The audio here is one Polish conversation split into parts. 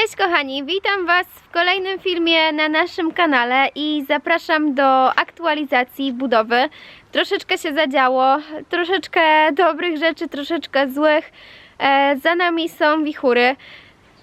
Cześć kochani, witam Was w kolejnym filmie na naszym kanale i zapraszam do aktualizacji budowy. Troszeczkę się zadziało, troszeczkę dobrych rzeczy, troszeczkę złych. E, za nami są wichury.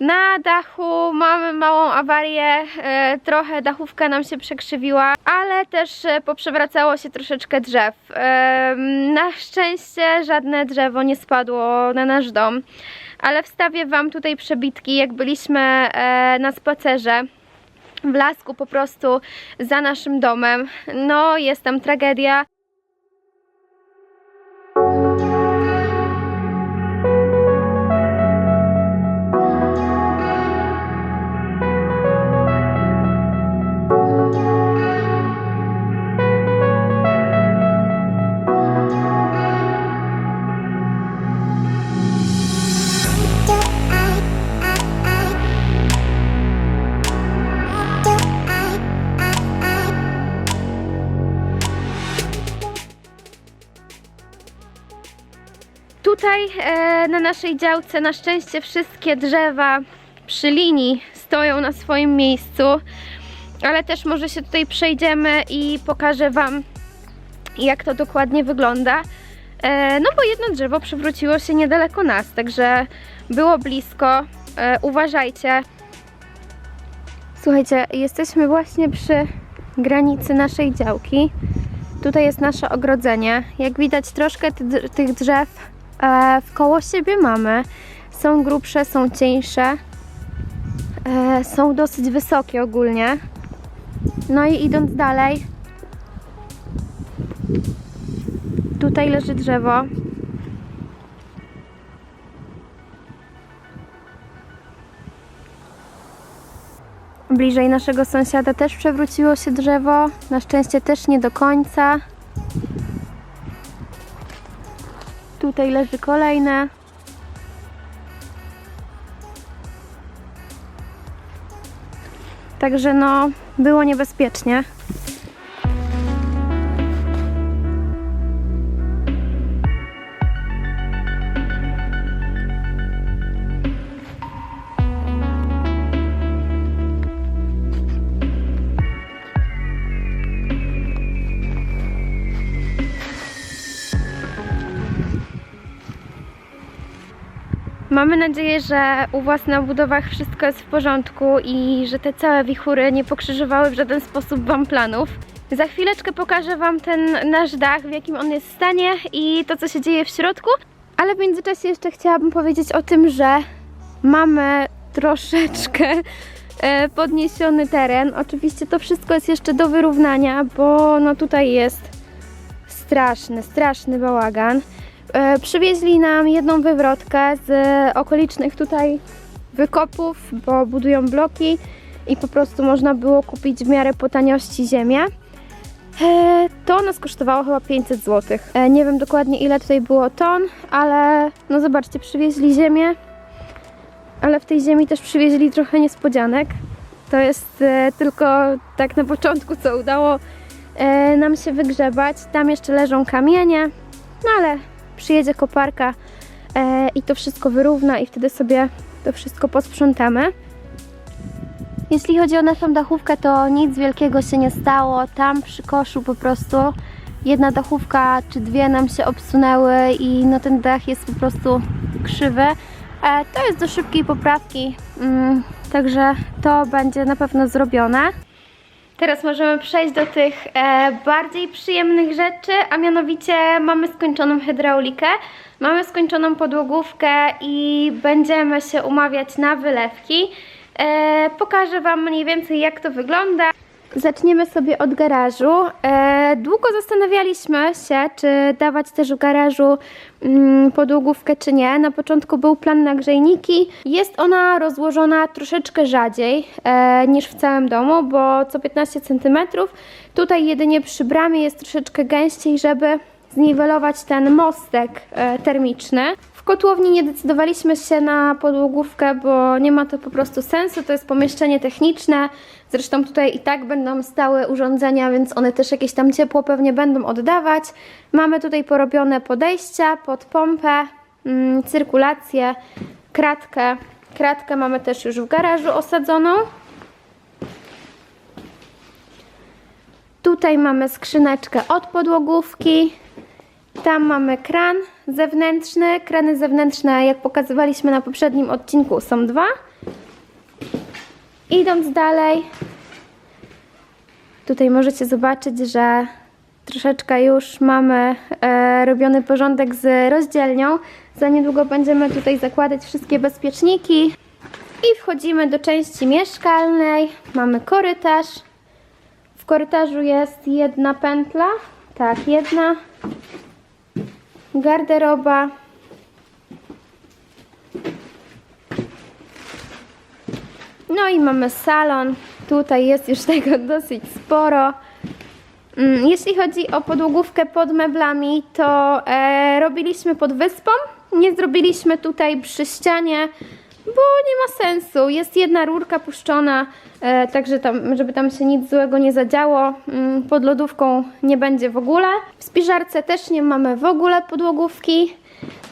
Na dachu mamy małą awarię, e, trochę dachówka nam się przekrzywiła, ale też e, poprzewracało się troszeczkę drzew. E, na szczęście żadne drzewo nie spadło na nasz dom, ale wstawię Wam tutaj przebitki, jak byliśmy na spacerze w lasku po prostu za naszym domem. No, jest tam tragedia. Na naszej działce na szczęście wszystkie drzewa przy linii stoją na swoim miejscu, ale też może się tutaj przejdziemy i pokażę Wam jak to dokładnie wygląda. E, no bo jedno drzewo przewróciło się niedaleko nas, także było blisko. E, uważajcie. Słuchajcie, jesteśmy właśnie przy granicy naszej działki. Tutaj jest nasze ogrodzenie. Jak widać troszkę ty- tych drzew e, wkoło siebie mamy. Są grubsze, są cieńsze. E, są dosyć wysokie ogólnie. No i idąc dalej, tutaj leży drzewo. Bliżej naszego sąsiada też przewróciło się drzewo. Na szczęście też nie do końca. Tutaj leży kolejne. Także no, było niebezpiecznie. Mamy nadzieję, że u Was na budowach wszystko jest w porządku i że te całe wichury nie pokrzyżowały w żaden sposób Wam planów. Za chwileczkę pokażę Wam ten nasz dach, w jakim on jest stanie i to, co się dzieje w środku. Ale w międzyczasie jeszcze chciałabym powiedzieć o tym, że mamy troszeczkę e, podniesiony teren. Oczywiście to wszystko jest jeszcze do wyrównania, bo no tutaj jest straszny, straszny bałagan. E, Przywieźli nam jedną wywrotkę z okolicznych tutaj wykopów, bo budują bloki i po prostu można było kupić w miarę po taniości ziemię. E, To nas kosztowało chyba 500 zł. E, Nie wiem dokładnie ile tutaj było ton, ale no zobaczcie, przywieźli ziemię, ale w tej ziemi też przywieźli trochę niespodzianek. To jest e, tylko tak na początku, co udało e, nam się wygrzebać. Tam jeszcze leżą kamienie, no ale przyjedzie koparka e, i to wszystko wyrówna i wtedy sobie to wszystko posprzątamy. Jeśli chodzi o naszą dachówkę, to nic wielkiego się nie stało. Tam przy koszu po prostu jedna dachówka czy dwie nam się obsunęły i no ten dach jest po prostu krzywy. E, to jest do szybkiej poprawki, mm, także to będzie na pewno zrobione. Teraz możemy przejść do tych e, bardziej przyjemnych rzeczy, a mianowicie mamy skończoną hydraulikę, mamy skończoną podłogówkę i będziemy się umawiać na wylewki. E, pokażę Wam mniej więcej jak to wygląda. Zaczniemy sobie od garażu. E, długo zastanawialiśmy się, czy dawać też w garażu mm, podłogówkę, czy nie. Na początku był plan na grzejniki. Jest ona rozłożona troszeczkę rzadziej e, niż w całym domu, bo co 15 cm. Tutaj jedynie przy bramie jest troszeczkę gęściej, żeby zniwelować ten mostek e, termiczny. Kotłowni nie decydowaliśmy się na podłogówkę, bo nie ma to po prostu sensu. To jest pomieszczenie techniczne. Zresztą tutaj i tak będą stałe urządzenia, więc one też jakieś tam ciepło pewnie będą oddawać. Mamy tutaj porobione podejścia pod pompę, mm, cyrkulację, kratkę. Kratkę mamy też już w garażu osadzoną. Tutaj mamy skrzyneczkę od podłogówki. Tam mamy kran zewnętrzny. Krany zewnętrzne, jak pokazywaliśmy na poprzednim odcinku, są dwa. Idąc dalej, tutaj możecie zobaczyć, że troszeczkę już mamy e, robiony porządek z rozdzielnią. Za niedługo będziemy tutaj zakładać wszystkie bezpieczniki. I wchodzimy do części mieszkalnej. Mamy korytarz. W korytarzu jest jedna pętla. Tak, jedna. Garderoba. No i mamy salon. Tutaj jest już tego dosyć sporo. Mm, Jeśli chodzi o podłogówkę pod meblami, to e, robiliśmy pod wyspą. Nie zrobiliśmy tutaj przy ścianie, bo nie ma sensu. Jest jedna rurka puszczona, e, także tam, żeby tam się nic złego nie zadziało. Mm, pod lodówką nie będzie w ogóle. W spiżarce też nie mamy w ogóle podłogówki.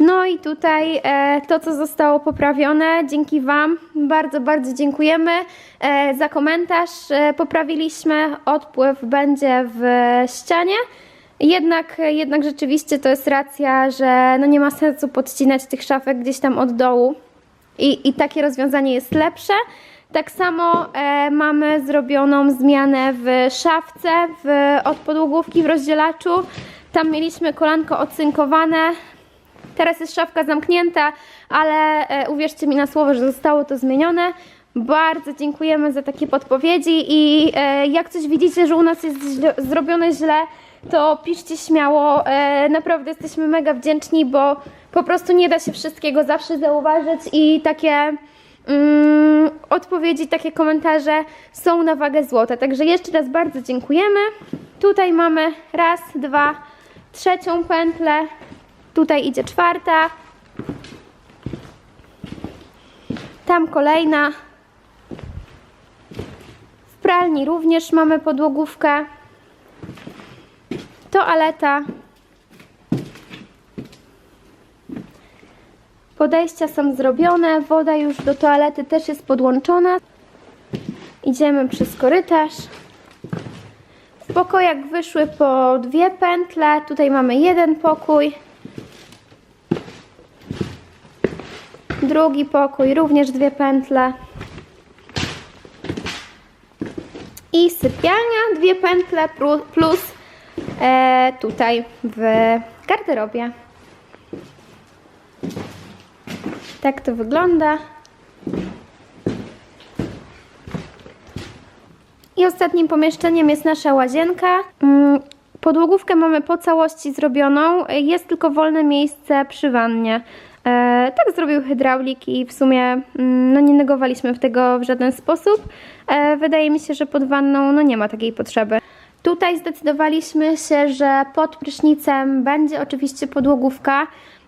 No i tutaj e, to, co zostało poprawione, dzięki Wam bardzo, bardzo dziękujemy e, za komentarz. E, poprawiliśmy, odpływ będzie w ścianie. Jednak, jednak rzeczywiście to jest racja, że no nie ma sensu podcinać tych szafek gdzieś tam od dołu. I, i takie rozwiązanie jest lepsze. Tak samo e, mamy zrobioną zmianę w szafce, w, od podłogówki w rozdzielaczu. Tam mieliśmy kolanko ocynkowane, Teraz jest szafka zamknięta, ale e, uwierzcie mi na słowo, że zostało to zmienione. Bardzo dziękujemy za takie podpowiedzi i e, jak coś widzicie, że u nas jest źle, zrobione źle, to piszcie śmiało. E, naprawdę jesteśmy mega wdzięczni, bo po prostu nie da się wszystkiego zawsze zauważyć i takie mm, odpowiedzi, takie komentarze są na wagę złota. Także jeszcze raz bardzo dziękujemy. Tutaj mamy raz, dwa, trzecią pętlę. Tutaj idzie czwarta. Tam kolejna. W pralni również mamy podłogówkę. Toaleta. Podejścia są zrobione. Woda już do toalety też jest podłączona. Idziemy przez korytarz. W pokojach wyszły po dwie pętle. Tutaj mamy jeden pokój. Drugi pokój, również dwie pętle. I sypialnia, dwie pętle plus tutaj w garderobie. Tak to wygląda. I ostatnim pomieszczeniem jest nasza łazienka. Mm, Podłogówkę mamy po całości zrobioną, jest tylko wolne miejsce przy wannie. E, tak zrobił hydraulik i w sumie mm, no, nie negowaliśmy w tego w żaden sposób. E, wydaje mi się, że pod wanną no, nie ma takiej potrzeby. Tutaj zdecydowaliśmy się, że pod prysznicem będzie oczywiście podłogówka.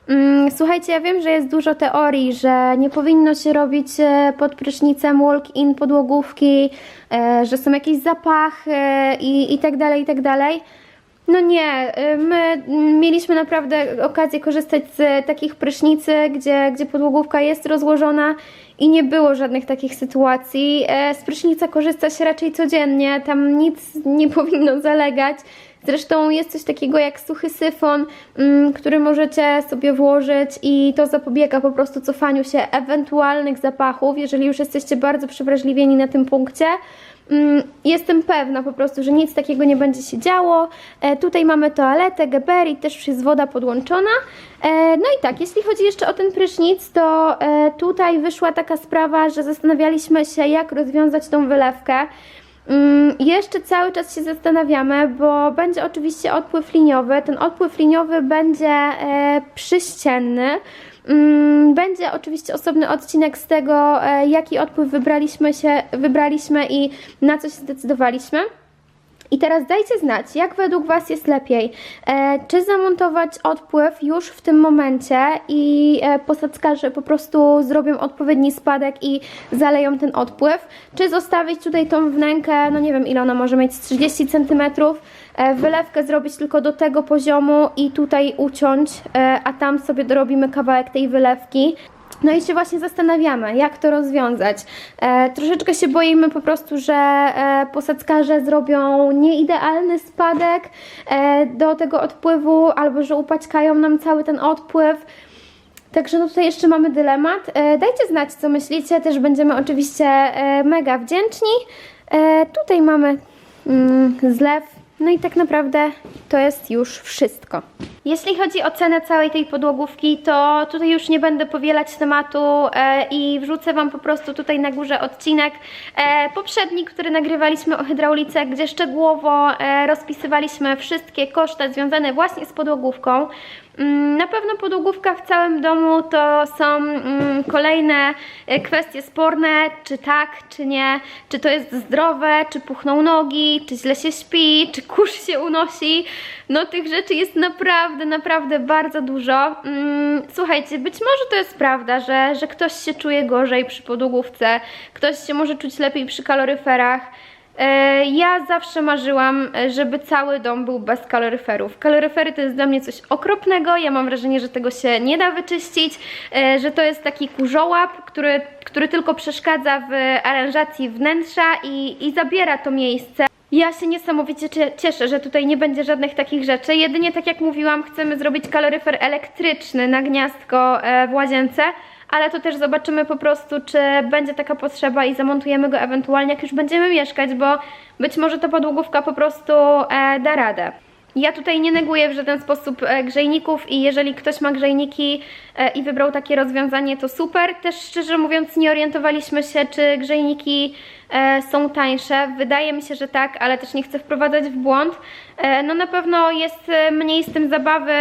Mm, Słuchajcie, ja wiem, że jest dużo teorii, że nie powinno się robić e, pod prysznicem walk-in podłogówki, e, że są jakieś zapachy i, i tak dalej, i tak dalej. No nie, y, my mieliśmy naprawdę okazję korzystać z takich prysznicy, gdzie, gdzie podłogówka jest rozłożona i nie było żadnych takich sytuacji. E, Z prysznica korzysta się raczej codziennie, tam nic nie powinno zalegać. Zresztą jest coś takiego jak suchy syfon, mm, który możecie sobie włożyć i to zapobiega po prostu cofaniu się ewentualnych zapachów, jeżeli już jesteście bardzo przewrażliwieni na tym punkcie. Mm, Jestem pewna po prostu, że nic takiego nie będzie się działo. E, tutaj mamy toaletę, geberit, też już jest woda podłączona. E, no i tak, jeśli chodzi jeszcze o ten prysznic, to e, tutaj wyszła taka sprawa, że zastanawialiśmy się, jak rozwiązać tą wylewkę. Mm, Jeszcze cały czas się zastanawiamy, bo będzie oczywiście odpływ liniowy. Ten odpływ liniowy będzie przyścienny. Mm, Będzie oczywiście osobny odcinek z tego, e, jaki odpływ wybraliśmy, się, wybraliśmy i na co się zdecydowaliśmy. I teraz dajcie znać, jak według Was jest lepiej. E, czy zamontować odpływ już w tym momencie i e, posadzkarze po prostu zrobią odpowiedni spadek i zaleją ten odpływ, czy zostawić tutaj tą wnękę, no nie wiem ile ona może mieć, z 30 cm, e, wylewkę zrobić tylko do tego poziomu i tutaj uciąć, e, a tam sobie dorobimy kawałek tej wylewki. No i się właśnie zastanawiamy, jak to rozwiązać. E, troszeczkę się boimy po prostu, że e, posadzkarze zrobią nieidealny spadek e, do tego odpływu, albo że upaćkają nam cały ten odpływ. Także no tutaj jeszcze mamy dylemat. E, dajcie znać, co myślicie. Też będziemy oczywiście e, mega wdzięczni. E, tutaj mamy mm, zlew. No i tak naprawdę to jest już wszystko. Jeśli chodzi o cenę całej tej podłogówki, to tutaj już nie będę powielać tematu e, i wrzucę Wam po prostu tutaj na górze odcinek e, poprzedni, który nagrywaliśmy o hydraulice, gdzie szczegółowo e, rozpisywaliśmy wszystkie koszty związane właśnie z podłogówką. Mm, Na pewno podłogówka w całym domu to są mm, kolejne e, kwestie sporne, czy tak, czy nie, czy to jest zdrowe, czy puchną nogi, czy źle się śpi, czy kurz się unosi. No tych rzeczy jest naprawdę, naprawdę bardzo dużo. Mm, Słuchajcie, być może to jest prawda, że, że ktoś się czuje gorzej przy podłogówce, ktoś się może czuć lepiej przy kaloryferach. E, Ja zawsze marzyłam, e, żeby cały dom był bez kaloryferów. Kaloryfery to jest dla mnie coś okropnego. Ja mam wrażenie, że tego się nie da wyczyścić, e, że to jest taki kurzołap, który, który tylko przeszkadza w aranżacji wnętrza i, i zabiera to miejsce. Ja się niesamowicie cie- cieszę, że tutaj nie będzie żadnych takich rzeczy. Jedynie tak jak mówiłam, chcemy zrobić kaloryfer elektryczny na gniazdko w łazience, ale to też zobaczymy po prostu, czy będzie taka potrzeba i zamontujemy go ewentualnie, jak już będziemy mieszkać, bo być może ta podłogówka po prostu e, da radę. Ja tutaj nie neguję w żaden sposób e, grzejników i jeżeli ktoś ma grzejniki e, i wybrał takie rozwiązanie, to super. Też szczerze mówiąc nie orientowaliśmy się, czy grzejniki e, są tańsze. Wydaje mi się, że tak, ale też nie chcę wprowadzać w błąd. No na pewno jest mniej z tym zabawy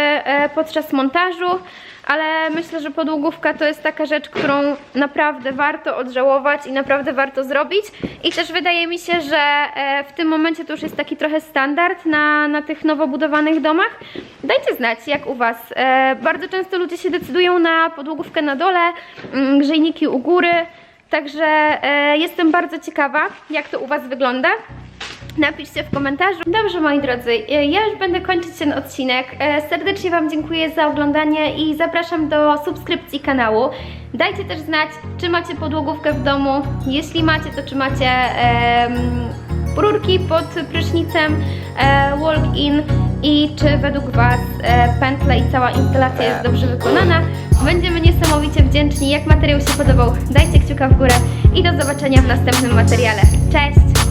podczas montażu, ale myślę, że podłogówka to jest taka rzecz, którą naprawdę warto odżałować i naprawdę warto zrobić. I też wydaje mi się, że e, w tym momencie to już jest taki trochę standard na, na tych nowo budowanych domach. Dajcie znać, jak u Was. E, Bardzo często ludzie się decydują na podłogówkę na dole, mm, grzejniki u góry. Także e, jestem bardzo ciekawa, jak to u Was wygląda. Napiszcie w komentarzu. Dobrze, moi drodzy, e, ja już będę kończyć ten odcinek. E, Serdecznie Wam dziękuję za oglądanie i zapraszam do subskrypcji kanału. Dajcie też znać, czy macie podłogówkę w domu. Jeśli macie, to czy macie em, rurki pod prysznicem, e, walk-in i czy według Was e, pętle i cała instalacja jest dobrze wykonana. Będziemy niesamowicie wdzięczni. Jak materiał się podobał, dajcie kciuka w górę i do zobaczenia w następnym materiale. Cześć!